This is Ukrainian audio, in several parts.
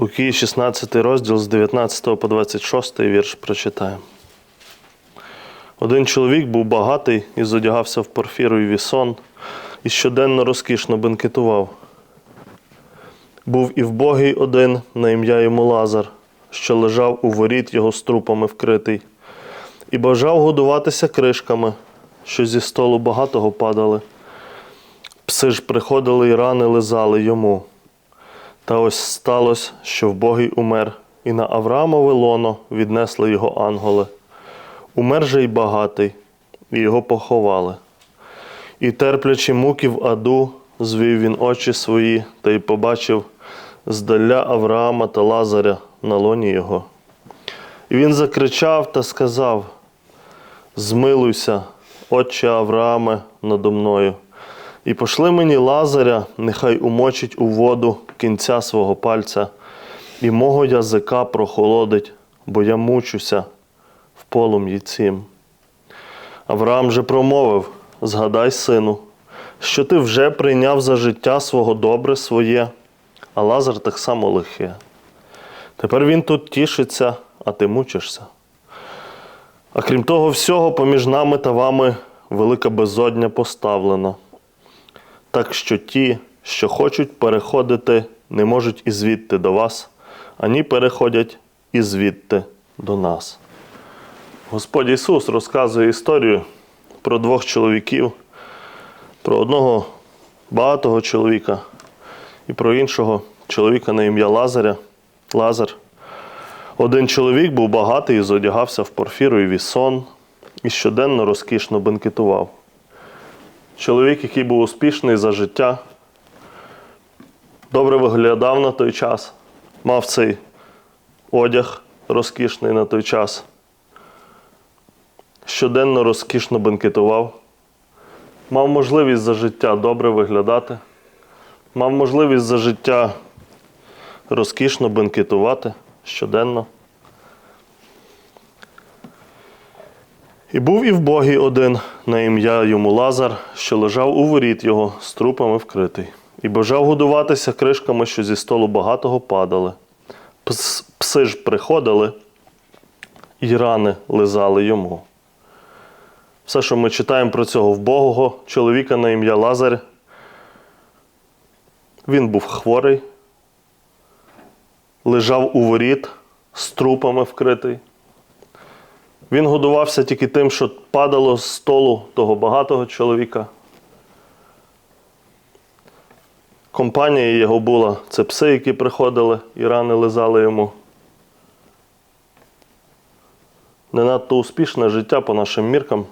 Луки 16 розділ з 19 по 26 вірш прочитаємо. Один чоловік був багатий і зодягався в порфіру і вісон, і щоденно розкішно бенкетував. Був і вбогий один на ім'я йому Лазар, що лежав у воріт його з трупами вкритий, і бажав годуватися кришками, що зі столу багатого падали. Пси ж приходили і рани лизали йому. Та ось сталося, що вбогий умер, і на Авраамове лоно віднесли його ангели. Умер же й багатий, і його поховали. І терплячи муки в аду, звів він очі свої та й побачив здаля Авраама та Лазаря на лоні його. І він закричав та сказав: Змилуйся, отче Аврааме, надо мною, і пошли мені Лазаря, нехай умочить у воду кінця свого пальця, і мого язика прохолодить, бо я мучуся в полум'ї цім. Авраам же промовив: Згадай, сину, що ти вже прийняв за життя свого добре своє, а Лазар так само лихе. Тепер він тут тішиться, а ти мучишся. А крім того всього, поміж нами та вами велика безодня поставлена. Так що ті, що хочуть переходити, не можуть і звідти до вас, ані переходять і звідти до нас. Господь Ісус розказує історію про двох чоловіків, про одного багатого чоловіка і про іншого чоловіка на ім'я Лазаря. Лазар. Один чоловік був багатий і зодягався в порфіру і вісон, і щоденно розкішно бенкетував. Чоловік, який був успішний за життя, добре виглядав на той час, мав цей одяг розкішний на той час, щоденно розкішно бенкетував, мав можливість за життя добре виглядати, мав можливість за життя розкішно бенкетувати щоденно. І був і вбогий один на ім'я йому Лазар, що лежав у воріт його з трупами вкритий, і бажав годуватися кришками, що зі столу багатого падали. Пс- Пси ж приходили, і рани лизали йому. Все, що ми читаємо про цього вбогого чоловіка на ім'я Лазар, він був хворий, лежав у воріт з трупами вкритий. Він годувався тільки тим, що падало з столу того багатого чоловіка. Компанія його була це пси, які приходили і рани лизали йому. Не надто успішне життя по нашим міркам.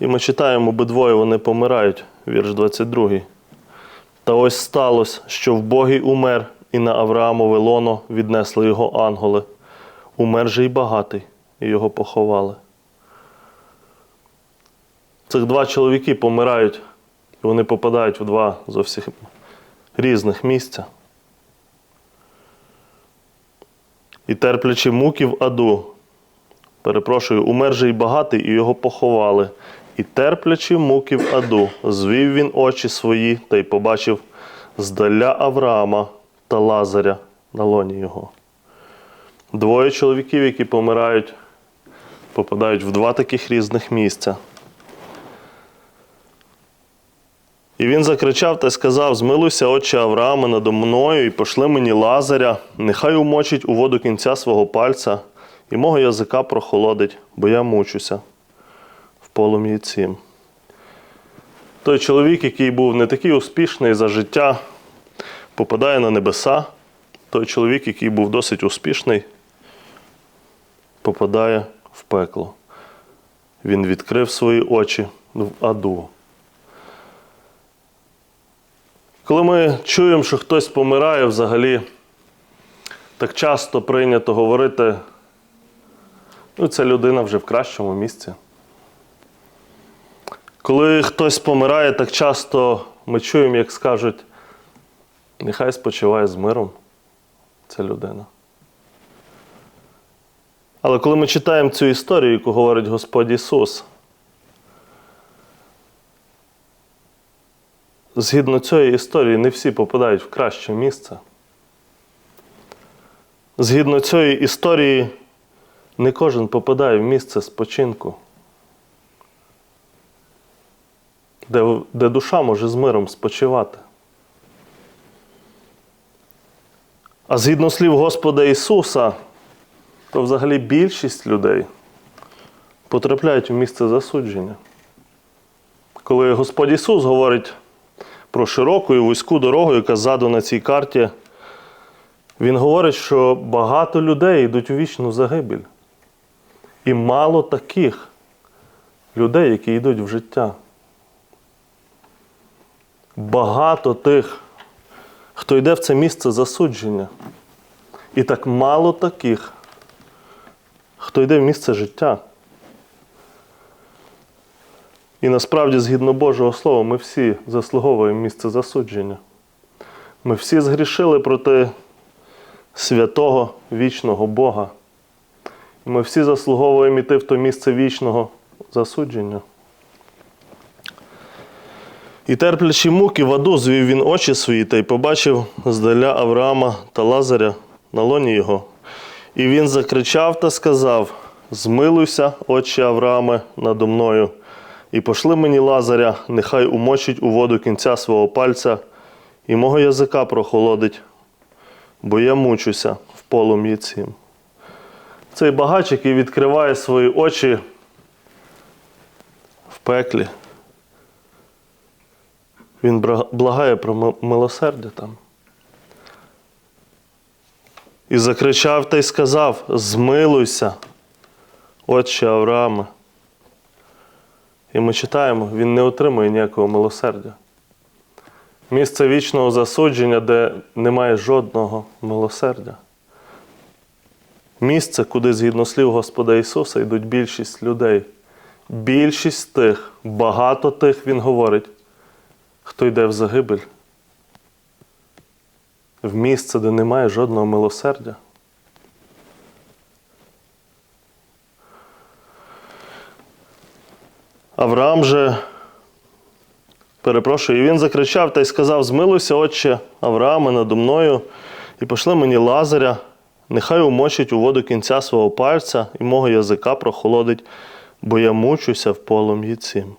І ми читаємо, обидвоє вони помирають, вірш 22. Та ось сталося, що вбогий умер, і на Авраамове лоно віднесли його ангели. Умер же й багатий, і його поховали. Цих два чоловіки помирають, і вони попадають в два зовсім різних місця. І терплячи муки в аду, перепрошую, умер же й багатий, і його поховали. І терплячи муки в аду, звів він очі свої та й побачив здаля Авраама та Лазаря на лоні його. Двоє чоловіків, які помирають, попадають в два таких різних місця. І він закричав та сказав: Змилуйся, отче Авраама, надо мною, і пошли мені Лазаря, нехай умочить у воду кінця свого пальця, і мого язика прохолодить, бо я мучуся в полум'ї цім. Той чоловік, який був не такий успішний за життя, попадає на небеса. Той чоловік, який був досить успішний, попадає в пекло. Він відкрив свої очі в аду. Коли ми чуємо, що хтось помирає взагалі, так часто прийнято говорити, ну, ця людина вже в кращому місці. Коли хтось помирає, так часто ми чуємо, як скажуть, нехай спочиває з миром ця людина. Але коли ми читаємо цю історію, яку говорить Господь Ісус, згідно цієї історії, не всі попадають в краще місце. Згідно цієї історії, не кожен попадає в місце спочинку, де, де душа може з миром спочивати. А згідно слів Господа Ісуса, то взагалі більшість людей потрапляють у місце засудження. Коли Господь Ісус говорить про широку і вузьку дорогу, яка ззаду на цій карті, Він говорить, що багато людей йдуть у вічну загибель. І мало таких людей, які йдуть в життя. Багато тих, хто йде в це місце засудження. І так мало таких, хто йде в місце життя. І насправді, згідно Божого Слова, ми всі заслуговуємо місце засудження. Ми всі згрішили проти святого вічного Бога. І ми всі заслуговуємо йти в то місце вічного засудження. І терплячи муки в аду, звів він очі свої та й побачив здаля Авраама та Лазаря на лоні його. І він закричав та сказав: Змилуйся, отче Аврааме, надо мною, і пошли мені Лазаря, нехай умочить у воду кінця свого пальця, і мого язика прохолодить, бо я мучуся в полум'ї цім. Цей багач, який відкриває свої очі в пеклі. Він благає про милосердя там. І закричав та й сказав: Змилуйся, отче Аврааме. І ми читаємо, він не отримує ніякого милосердя. Місце вічного засудження, де немає жодного милосердя. Місце, куди, згідно слів Господа Ісуса, йдуть більшість людей. Більшість тих, багато тих, Він говорить, хто йде в загибель. В місце, де немає жодного милосердя. Авраам же, перепрошую, і він закричав та й сказав: Змилуйся, отче Аврааме, надо мною, і пошли мені Лазаря, нехай умочить у воду кінця свого пальця і мого язика прохолодить, бо я мучуся в полум'ї цім.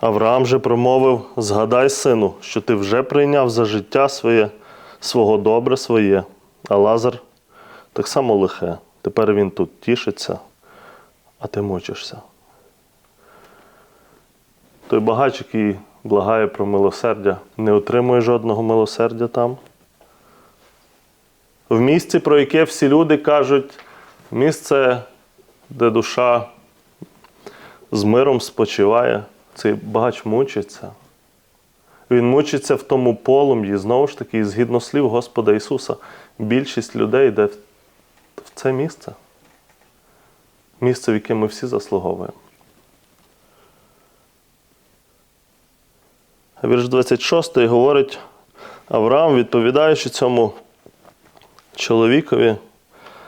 Авраам же промовив: Згадай, сину, що ти вже прийняв за життя своє, свого добре своє, а Лазар так само лихе. Тепер він тут тішиться, а ти мучишся. Той багач, який благає про милосердя, не отримує жодного милосердя там. В місці, про яке всі люди кажуть, місце, де душа з миром спочиває, цей багач мучиться. Він мучиться в тому полум'ї, знову ж таки, згідно слів Господа Ісуса, більшість людей йде в це місце. Місце, в яке ми всі заслуговуємо. Вірш 26 говорить, Авраам, відповідаючи цьому чоловікові,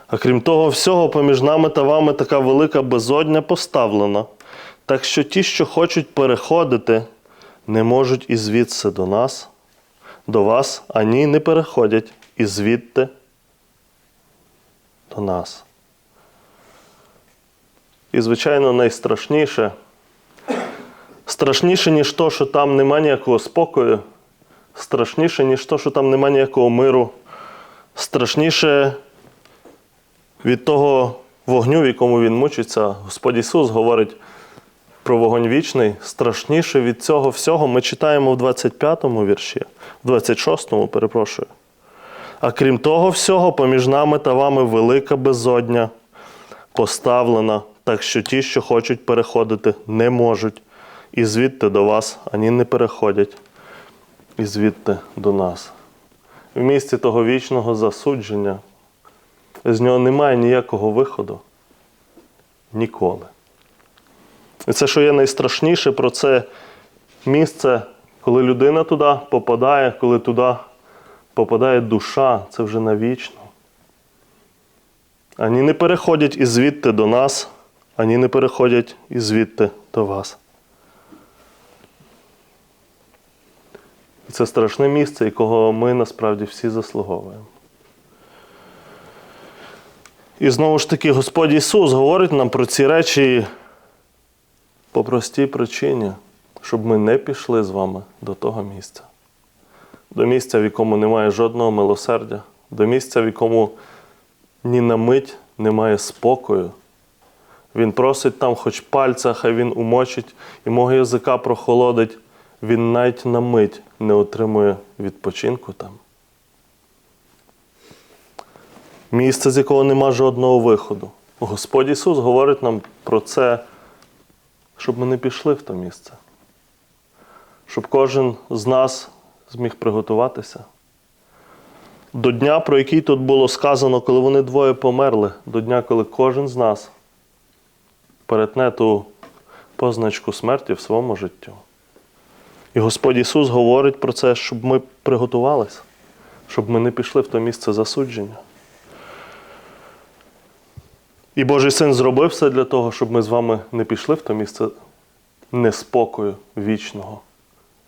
а крім того всього, поміж нами та вами така велика безодня поставлена, так що ті, що хочуть переходити, не можуть і звідси до нас, до вас, ані не переходять і звідти до нас. І, звичайно, найстрашніше, страшніше, ніж то, що там нема ніякого спокою, страшніше, ніж то, що там нема ніякого миру, страшніше від того вогню, в якому він мучиться. Господь Ісус говорить про вогонь вічний. Страшніше від цього всього ми читаємо в 25-му вірші, в 26-му, перепрошую. А крім того всього, поміж нами та вами велика безодня поставлена, так що ті, що хочуть переходити, не можуть. І звідти до вас ані не переходять, і звідти до нас. В місці того вічного засудження з нього немає ніякого виходу. Ніколи. І це, що є найстрашніше про це місце, коли людина туди попадає, коли туди попадає душа, це вже навічно. Ані не переходять і звідти до нас, ані не переходять і звідти до вас. Це страшне місце, якого ми насправді всі заслуговуємо. І знову ж таки, Господь Ісус говорить нам про ці речі по простій причині, щоб ми не пішли з вами до того місця, до місця, в якому немає жодного милосердя, до місця, в якому ні на мить немає спокою. Він просить там хоч пальця, хай він умочить, і мого язика прохолодить. Він навіть на мить не отримує відпочинку там. Місце, з якого нема жодного виходу. Господь Ісус говорить нам про це, щоб ми не пішли в те місце. Щоб кожен з нас зміг приготуватися. До дня, про який тут було сказано, коли вони двоє померли, до дня, коли кожен з нас перетне ту позначку смерті в своєму життю. І Господь Ісус говорить про це, щоб ми приготувалися, щоб ми не пішли в то місце засудження. І Божий син зробив все для того, щоб ми з вами не пішли в то місце неспокою вічного.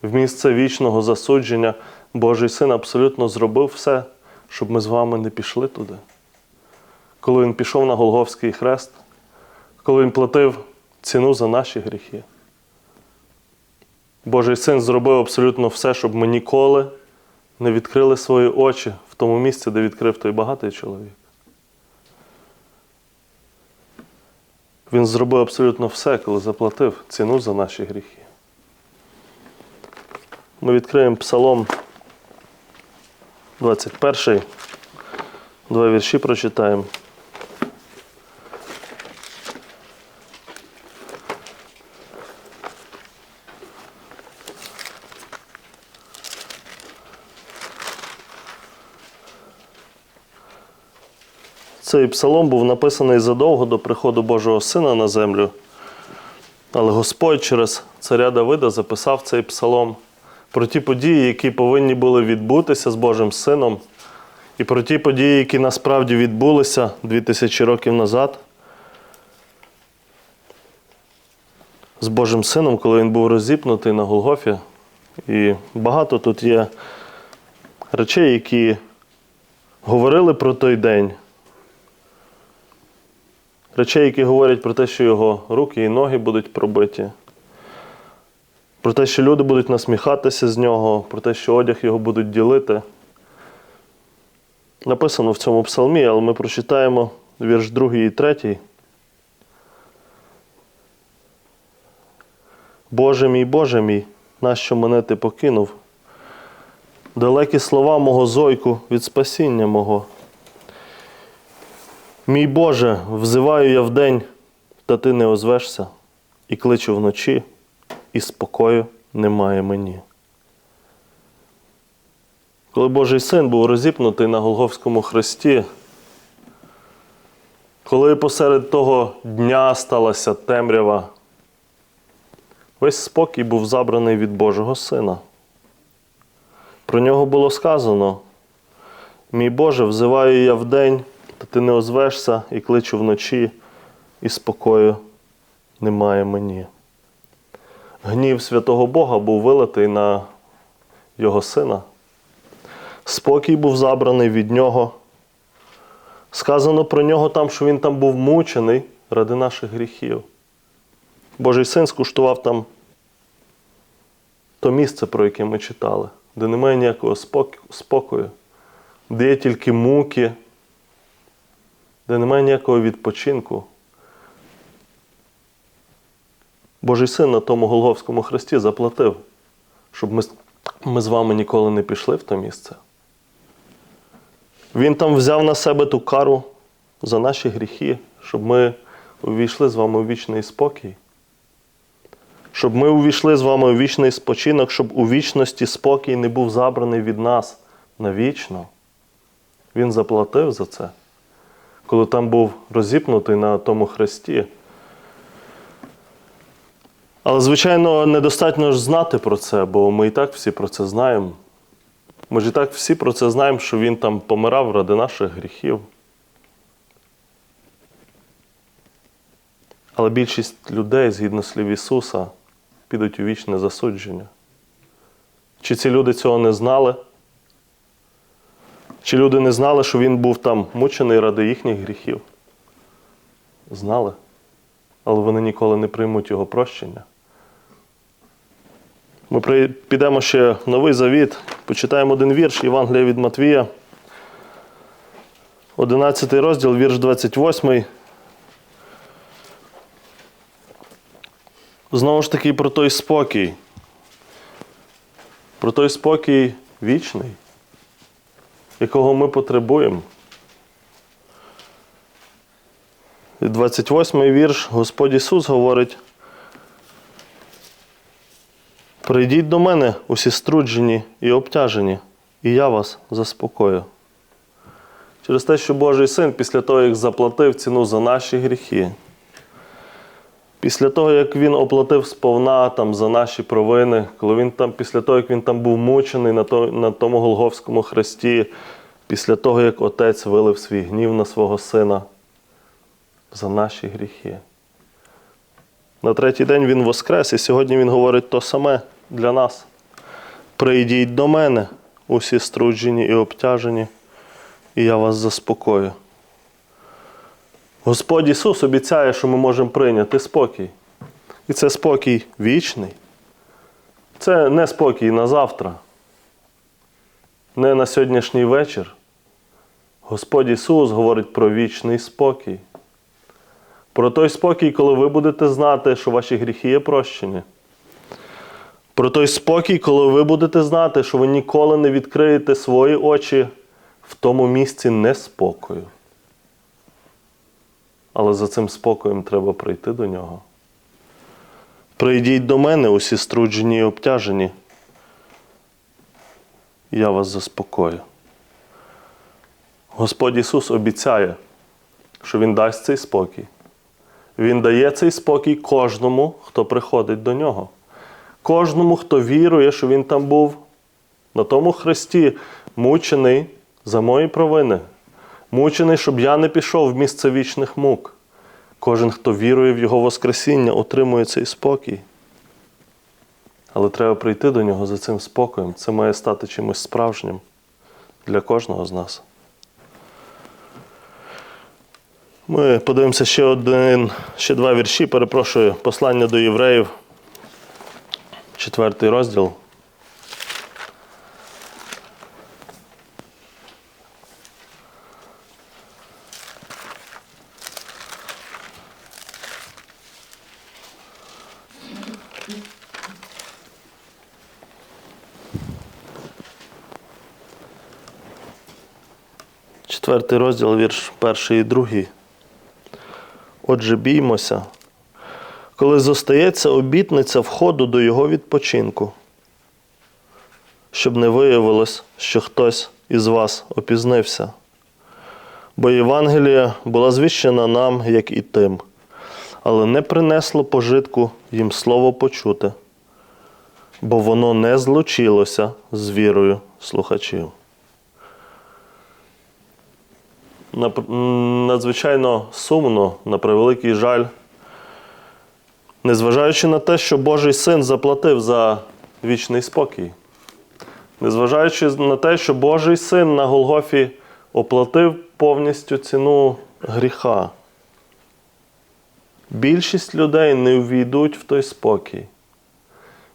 В місце вічного засудження Божий син абсолютно зробив все, щоб ми з вами не пішли туди. Коли він пішов на Голговський хрест, коли він платив ціну за наші гріхи. Божий син зробив абсолютно все, щоб ми ніколи не відкрили свої очі в тому місці, де відкрив той багатий чоловік. Він зробив абсолютно все, коли заплатив ціну за наші гріхи. Ми відкриємо Псалом 21, два вірші прочитаємо. Цей псалом був написаний задовго до приходу Божого Сина на землю. Але Господь через царя Давида записав цей псалом про ті події, які повинні були відбутися з Божим Сином, і про ті події, які насправді відбулися 2000 років назад. З Божим Сином, коли він був розіпнутий на Голгофі. І багато тут є речей, які говорили про той день. Речей, які говорять про те, що його руки і ноги будуть пробиті, про те, що люди будуть насміхатися з нього, про те, що одяг його будуть ділити. Написано в цьому псалмі, але ми прочитаємо вірш 2 і 3. Боже мій, Боже мій, нащо мене ти покинув? Далекі слова мого зойку від спасіння мого. Мій Боже, взиваю я вдень, та ти не озвешся, і кличу вночі, і спокою немає мені. Коли Божий син був розіпнутий на Голговському хресті, коли посеред того дня сталася темрява, весь спокій був забраний від Божого Сина. Про нього було сказано: Мій Боже, взиваю я вдень, та ти не озвешся і кличу вночі, і спокою немає мені. Гнів святого Бога був вилитий на його сина. Спокій був забраний від нього. Сказано про нього там, що він там був мучений ради наших гріхів. Божий син скуштував там то місце, про яке ми читали, де немає ніякого спокою, де є тільки муки, де немає ніякого відпочинку. Божий син на тому Голговському хресті заплатив, щоб ми, ми з вами ніколи не пішли в те місце. Він там взяв на себе ту кару за наші гріхи, щоб ми увійшли з вами у вічний спокій. Щоб ми увійшли з вами у вічний спочинок, щоб у вічності спокій не був забраний від нас навічно. Він заплатив за це, коли там був розіпнутий на тому хресті. Але, звичайно, недостатньо ж знати про це, бо ми і так всі про це знаємо. Ми ж і так всі про це знаємо, що Він там помирав ради наших гріхів. Але більшість людей, згідно слів Ісуса, підуть у вічне засудження. Чи ці люди цього не знали? Чи люди не знали, що Він був там мучений ради їхніх гріхів? знали, але вони ніколи не приймуть його прощення. Ми підемо ще в новий завіт, почитаємо один вірш Євангелія від Матвія. 11 розділ, вірш 28. Знову ж таки про той спокій. Про той спокій вічний, якого ми потребуємо. І 28 вірш Господь Ісус говорить. Прийдіть до мене усі струджені і обтяжені, і я вас заспокою. Через те, що Божий син після того, як заплатив ціну за наші гріхи, після того, як він оплатив сповна там, за наші провини, коли він там, після того, як він там був мучений на, то, на тому Голговському хресті, після того, як Отець вилив свій гнів на свого сина за наші гріхи. На третій день він воскрес, і сьогодні він говорить то саме для нас. Прийдіть до мене, усі струджені і обтяжені, і я вас заспокою. Господь Ісус обіцяє, що ми можемо прийняти спокій. І це спокій вічний. Це не спокій на завтра, не на сьогоднішній вечір. Господь Ісус говорить про вічний спокій. Про той спокій, коли ви будете знати, що ваші гріхи є прощені. Про той спокій, коли ви будете знати, що ви ніколи не відкриєте свої очі в тому місці неспокою. Але за цим спокоєм треба прийти до нього. Прийдіть до мене, усі струджені і обтяжені. Я вас заспокою. Господь Ісус обіцяє, що Він дасть цей спокій. Він дає цей спокій кожному, хто приходить до нього. Кожному, хто вірує, що він там був на тому хресті, мучений за мої провини, мучений, щоб я не пішов в місце вічних мук. Кожен, хто вірує в Його Воскресіння, отримує цей спокій. Але треба прийти до нього за цим спокоєм. Це має стати чимось справжнім для кожного з нас. Ми подивимося ще один, ще два вірші. Перепрошую, послання до євреїв, четвертий розділ. Четвертий розділ, вірш перший і другий. Отже, біймося, коли зостається обітниця входу до його відпочинку, щоб не виявилось, що хтось із вас опізнився. Бо Євангелія була звіщена нам, як і тим, але не принесло пожитку їм слово почути, бо воно не злучилося з вірою слухачів. Надзвичайно сумно, на превеликий жаль, незважаючи на те, що Божий син заплатив за вічний спокій, незважаючи на те, що Божий син на Голгофі оплатив повністю ціну гріха, більшість людей не увійдуть в той спокій.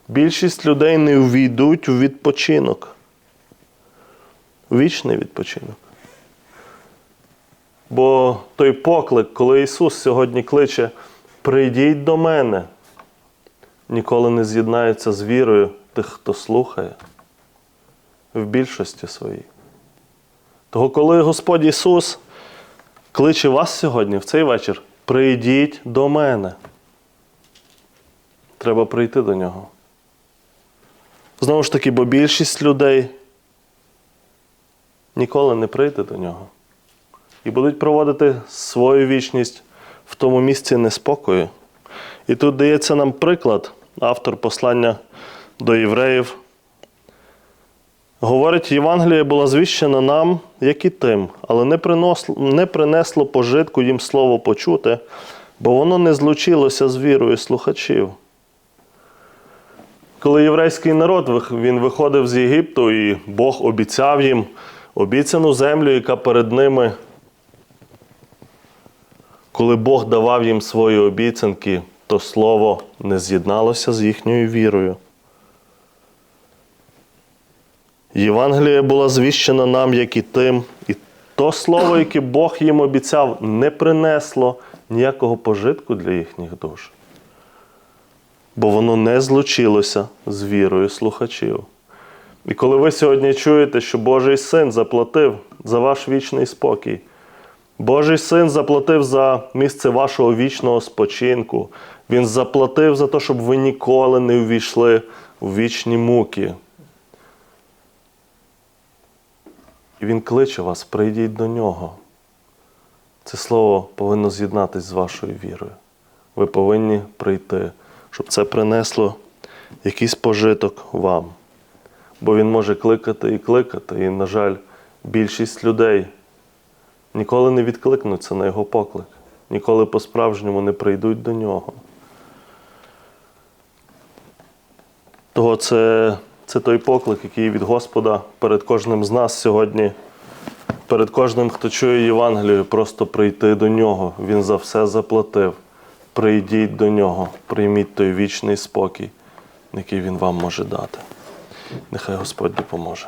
Більшість людей не увійдуть у відпочинок, вічний відпочинок. Бо той поклик, коли Ісус сьогодні кличе, прийдіть до мене, ніколи не з'єднається з вірою тих, хто слухає в більшості своїй. Того, коли Господь Ісус кличе вас сьогодні, в цей вечір, прийдіть до мене. Треба прийти до нього. Знову ж таки, бо більшість людей ніколи не прийде до нього і будуть проводити свою вічність в тому місці неспокою. І тут дається нам приклад, автор послання до євреїв. Говорить, Євангелія була звіщена нам, як і тим, але не принесло, не принесло пожитку їм слово почути, бо воно не злучилося з вірою слухачів. Коли єврейський народ він виходив з Єгипту, і Бог обіцяв їм обіцяну землю, яка перед ними Коли Бог давав їм свої обіцянки, то слово не з'єдналося з їхньою вірою. Євангелія була звіщена нам, як і тим, і то слово, яке Бог їм обіцяв, не принесло ніякого пожитку для їхніх душ. Бо воно не злучилося з вірою слухачів. І коли ви сьогодні чуєте, що Божий син заплатив за ваш вічний спокій, Божий син заплатив за місце вашого вічного спочинку, Він заплатив за те, щоб ви ніколи не увійшли у вічні муки. І Він кличе вас, прийдіть до нього. Це слово повинно з'єднатися з вашою вірою. Ви повинні прийти, щоб це принесло якийсь пожиток вам. Бо він може кликати і кликати. І, на жаль, більшість людей ніколи не відкликнуться на його поклик, ніколи по-справжньому не прийдуть до нього. Того це, це той поклик, який від Господа перед кожним з нас сьогодні, перед кожним, хто чує Євангелію, просто прийти до нього. Він за все заплатив. Прийдіть до нього, прийміть той вічний спокій, який він вам може дати. Нехай Господь допоможе.